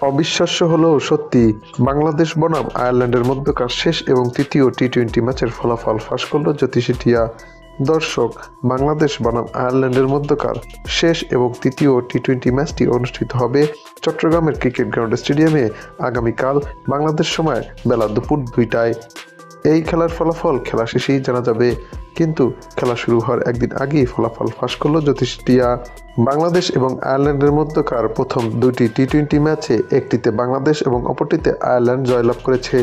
অবিশ্বাস্য হলেও সত্যি, বাংলাদেশ বনাম আয়ারল্যান্ডের মধ্যকার শেষ এবং তৃতীয় টি টোয়েন্টি ম্যাচের ফলাফল ফাঁস করল জ্যোতিষী টিয়া। দর্শক, বাংলাদেশ বনাম আয়ারল্যান্ডের মধ্যকার শেষ এবং তৃতীয় টি টোয়েন্টি ম্যাচটি অনুষ্ঠিত হবে চট্টগ্রামের ক্রিকেট গ্রাউন্ড স্টেডিয়ামে আগামীকাল বাংলাদেশ সময় বেলা দুপুর দুইটায়। এই খেলার ফলাফল খেলা শেষেই জানা যাবে। কিন্তু খেলা শুরু হওয়ার একদিন আগেই ফলাফল ফাঁস করল জ্যোতিষ টিয়া বাংলাদেশ এবং আয়ারল্যান্ডের মধ্যকার প্রথম দুটি টি টোয়েন্টি ম্যাচে একটিতে বাংলাদেশ এবং অপরটিতে আয়ারল্যান্ড জয়লাভ করেছে,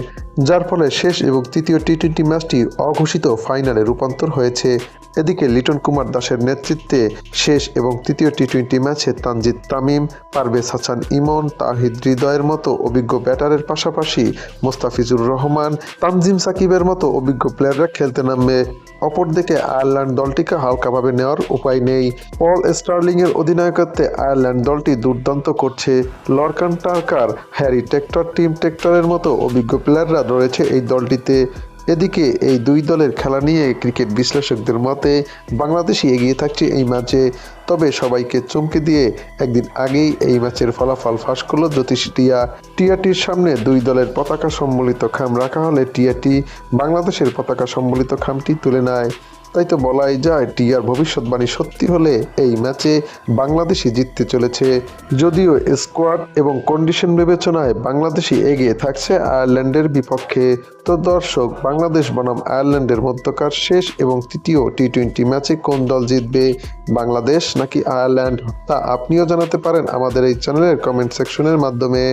যার ফলে শেষ এবং তৃতীয় টি টোয়েন্টি ম্যাচটি অঘোষিত ফাইনালে রূপান্তর হয়েছে। এদিকে লিটন কুমার দাসের নেতৃত্বে শেষ এবং তৃতীয় টি টোয়েন্টি ম্যাচে তানজিদ তামিম, পারভেজ হাসান ইমন, তাহিদ হৃদয়ের মতো অভিজ্ঞ ব্যাটারের পাশাপাশি মোস্তাফিজুর রহমান, তানজিম সাকিবের মতো অভিজ্ঞ প্লেয়াররা খেলতে নামবে অপরদিকে আয়ারল্যান্ড দলটিকে হালকাভাবে নেওয়ার উপায় নেই। পল স্টার্লিং এর অধিনায়কত্বে আয়ারল্যান্ড দলটি দুর্দান্ত করছে। Lorcan Tucker, Harry Tector, Tim টেক্টরের মতো অভিজ্ঞ প্লেয়াররা রয়েছে এই দলটিতে। এদিকে এই দুই দলের খেলা নিয়ে ক্রিকেট বিশ্লেষকদের মতে, বাংলাদেশই এগিয়ে থাকছে এই ম্যাচে। তবে সবাইকে চমকে দিয়ে একদিন আগেই এই ম্যাচের ফলাফল ফাঁস করল জ্যোতিষ টিয়া। টিয়াটির সামনে দুই দলের পতাকা সম্বলিত খাম রাখা হলে টিয়াটি বাংলাদেশের পতাকা সম্বলিত খামটি তুলে নেয়। তাই তো বলাই যায়, টিয়ার ভবিষ্যৎবাণী সত্যি হলে এই ম্যাচে বাংলাদেশই জিততে চলেছে। যদিও স্কোয়াড এবং কন্ডিশন বিবেচনায় বাংলাদেশই এগিয়ে থাকছে আয়ারল্যান্ডের বিপক্ষে। তো দর্শক, বাংলাদেশ বনাম আয়ারল্যান্ডের মধ্যকার শেষ এবং তৃতীয় টি টোয়েন্টি ম্যাচে কোন দল জিতবে? বাংলাদেশ নাকি আয়ারল্যান্ড? তা আপনিও জানাতে পারেন আমাদের এই চ্যানেলের কমেন্ট সেকশনের মাধ্যমে।